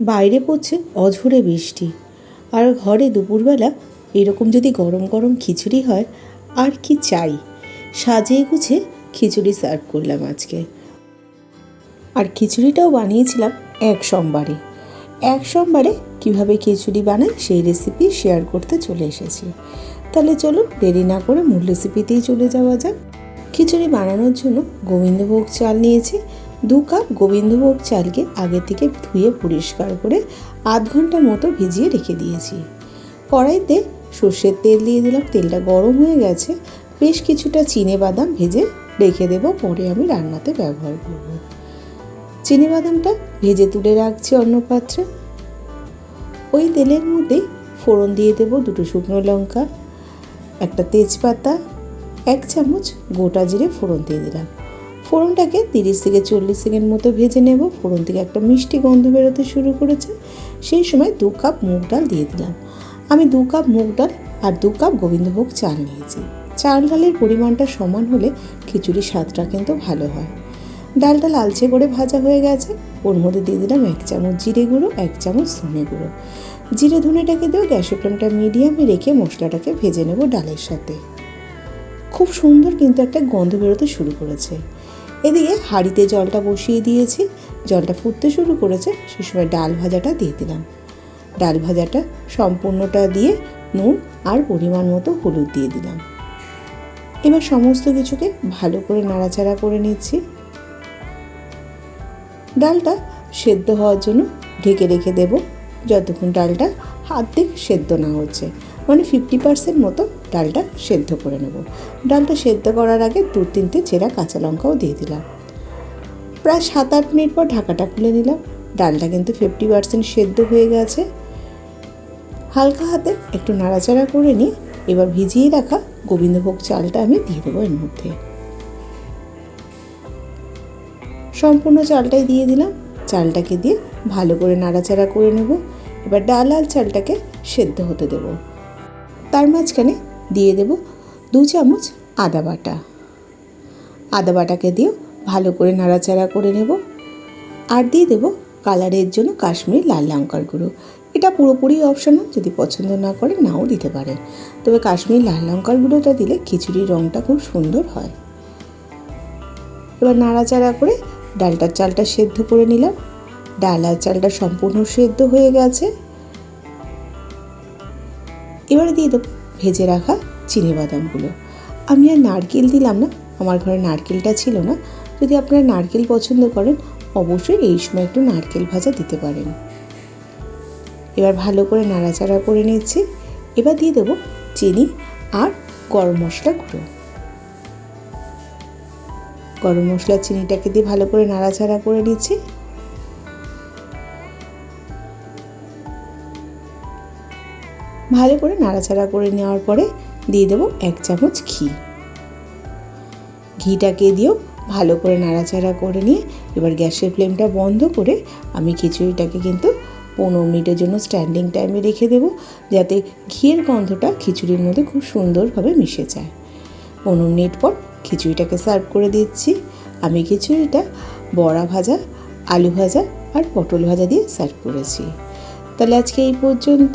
বাইরে পড়ছে অঝোরে বৃষ্টি। আর ঘরে দুপুরবেলা এরকম যদি গরম গরম খিচুড়ি হয়, আর কি চাই? সাজিয়ে গুছে খিচুড়ি সার্ভ করলাম আজকে। আর খিচুড়িটাও বানিয়েছিলাম এক সোমবারে। এক সোমবারে কীভাবে খিচুড়ি বানাই সেই রেসিপি শেয়ার করতে চলে এসেছি। তাহলে চলুন দেরি না করে মূল রেসিপিতেই চলে যাওয়া যাক। খিচুড়ি বানানোর জন্য গোবিন্দভোগ চাল নিয়েছি দু কাপ গোবিন্দভোগ চালকে আগে থেকে ধুয়ে পরিষ্কার করে আধ ঘণ্টার মতো ভিজিয়ে রেখে দিয়েছি। কড়াইতে সর্ষের তেল দিয়ে দিলাম, তেলটা গরম হয়ে গেছে। বেশ কিছুটা চিনে বাদাম ভেজে রেখে দেব, পরে আমি রান্নাতে ব্যবহার করব। চিনে বাদামটা ভেজে তুলে রাখছি অন্য পাত্রে। ওই তেলের মধ্যে ফোড়ন দিয়ে দেব দুটো শুকনো লঙ্কা, একটা তেজপাতা, এক চামচ গোটা জিরে ফোড়ন দিয়ে দিলাম। ফোড়নটাকে তিরিশ থেকে চল্লিশ সেকেন্ড মতো ভেজে নেব। ফোড়ন থেকে একটা মিষ্টি গন্ধ বেরোতে শুরু করেছে। সেই সময় দু কাপ মুগ ডাল দিয়ে দিলাম। আমি দু কাপ মুগ ডাল আর দু কাপ গোবিন্দভোগ চাল নিয়েছি। চাল ডালের পরিমাণটা সমান হলে খিচুড়ির স্বাদটা কিন্তু ভালো হয়। ডালটা লালচে করে ভাজা হয়ে গেছে। ওর মধ্যে দিয়ে দিলাম এক চামচ জিরে গুঁড়ো, এক চামচ ধনে গুঁড়ো। জিরে ধনেটাকে দিয়েও গ্যাসের ফ্লেমটা মিডিয়ামে রেখে মশলাটাকে ভেজে নেব ডালের সাথে। খুব সুন্দর কিন্তু একটা গন্ধ বেরোতে শুরু করেছে। এদিকে হাঁড়িতে জলটা বসিয়ে দিয়েছি, জলটা ফুটতে শুরু করেছে, সে সময় ডাল ভাজাটা দিয়ে দিলাম। ডাল ভাজাটা সম্পূর্ণটা দিয়ে নুন আর পরিমাণ মতো হলুদ দিয়ে দিলাম। এবার সমস্ত কিছুকে ভালো করে নাড়াচাড়া করে নিচ্ছি। ডালটা সেদ্ধ হওয়ার জন্য ঢেকে রেখে দেব, যতক্ষণ ডালটা হাত দিক সেদ্ধ না হচ্ছে। মানে ফিফটি পার্সেন্ট মতো ডালটা সেদ্ধ করে নেব। ডালটা সেদ্ধ করার আগে দু তিনটে চেরা কাঁচা লঙ্কাও দিয়ে দিলাম। প্রায় সাত আট মিনিট পর ঢাকাটা খুলে নিলাম। ডালটা কিন্তু ফিফটি পার্সেন্ট সেদ্ধ হয়ে গেছে। হালকা হাতে একটু নাড়াচাড়া করে নিয়ে এবার ভিজিয়ে রাখা গোবিন্দভোগ চালটা আমি দিয়ে দেবো এর মধ্যে। সম্পূর্ণ চালটাই দিয়ে দিলাম। চালটাকে দিয়ে ভালো করে নাড়াচাড়া করে নেব। এবার ডাল আর চালটাকে সেদ্ধ হতে দেব। তার মাঝখানে দিয়ে দেব দু চামচ আদা বাটা। আদা বাটাকে দিয়েও ভালো করে নাড়াচাড়া করে নেব। আর দিয়ে দেব কালারের জন্য কাশ্মীর লাল লঙ্কার গুঁড়ো। এটা পুরোপুরি অপশনাল যদি পছন্দ না করে নাও দিতে পারেন। তবে কাশ্মীর লাল লঙ্কার গুঁড়োটা দিলে খিচুড়ির রঙটা খুব সুন্দর হয়। এবার নাড়াচাড়া করে ডালটার চালটা সেদ্ধ করে নিলাম। ডাল আর চালটা সম্পূর্ণ সেদ্ধ হয়ে গেছে। এবারে দিয়ে দেবো ভেজে রাখা চিনি বাদামগুলো। আমি আর নারকেল দিলাম না, আমার ঘরে নারকেলটা ছিল না। যদি আপনারা নারকেল পছন্দ করেন, অবশ্যই এই সময় একটু নারকেল ভাজা দিতে পারেন। এবার ভালো করে নাড়াচাড়া করে নিচ্ছি। এবার দিয়ে দেবো চিনি আর গরম মশলা গুঁড়ো। গরম মশলা চিনিটাকে দিয়ে ভালো করে নাড়াচাড়া করে নিচ্ছি। ভালো করে নাড়াচাড়া করে নেওয়ার পরে দিয়ে দেবো এক চামচ ঘি। ঘিটাকে দিয়েও ভালো করে নাড়াচাড়া করে নিয়ে এবার গ্যাসের ফ্লেমটা বন্ধ করে আমি খিচুড়িটাকে কিন্তু পনেরো মিনিটের জন্য স্ট্যান্ডিং টাইমে রেখে দেবো যাতে ঘিয়ের গন্ধটা খিচুড়ির মধ্যে খুব সুন্দরভাবে মিশে যায়। পনেরো মিনিট পর খিচুড়িটাকে সার্ভ করে দিচ্ছি। আমি খিচুড়িটা বড়া ভাজা, আলু ভাজা আর পটল ভাজা দিয়ে সার্ভ করেছি। তাহলে আজকে এই পর্যন্ত।